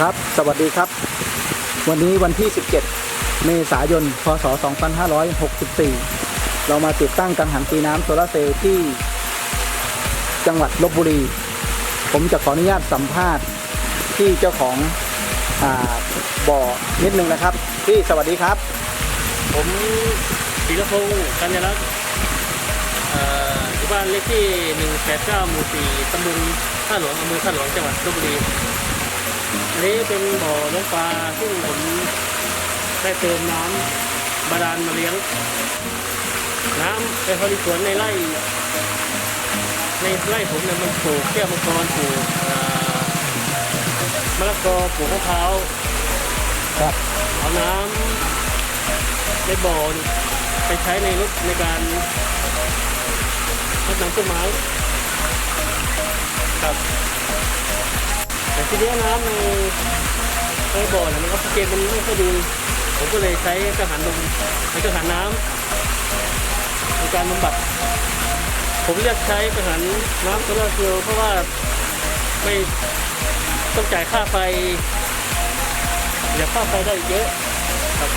ครับ สวัสดีครับ วันนี้วันที่ 17 เมษายน พศ 2564 เรามาติดตั้งกังหันตีน้ำโซลาเซลล์ที่จังหวัดลบบุรี ผมจะขออนุญาตสัมภาษณ์ที่เจ้าของอาบ่อนิดนึงนะครับที่สวัสดีครับ ผมศิรพงศ์กัญญาลักษณ์เอ่ออยู่บ้านเลขที่ 189หมู่4ตำบลท่าหลวงอำเภอท่าหลวงจังหวัดลบบุรี อันนี้เป็นบ่อเลี้ยงปลาซึ่งผมได้เติมน้ำบาดาลมาเลี้ยง น้ำไปพอดีสวนในไร่ ในไร่ผมเนี่ยมันปลูกแก้วมังกรปลูกเอ่อมะละกอปลูกมะพร้าวครับเอาน้ำในบ่อนี่ไปใช้ในรถในการรดน้ำต้นไม้ครับ แต่ทีนี้น้ำในในบ่อเนี่ยมันออกซิเจนมันไม่ค่อยดีผมก็เลยใช้กระหันลมใช้กระหันน้ำในการบำบัด ผมเลือกใช้กระหันน้ำโซลาร์เซลล์เพราะว่าไม่ต้องจ่ายค่าไฟอย่าค่าไฟได้เยอะครับ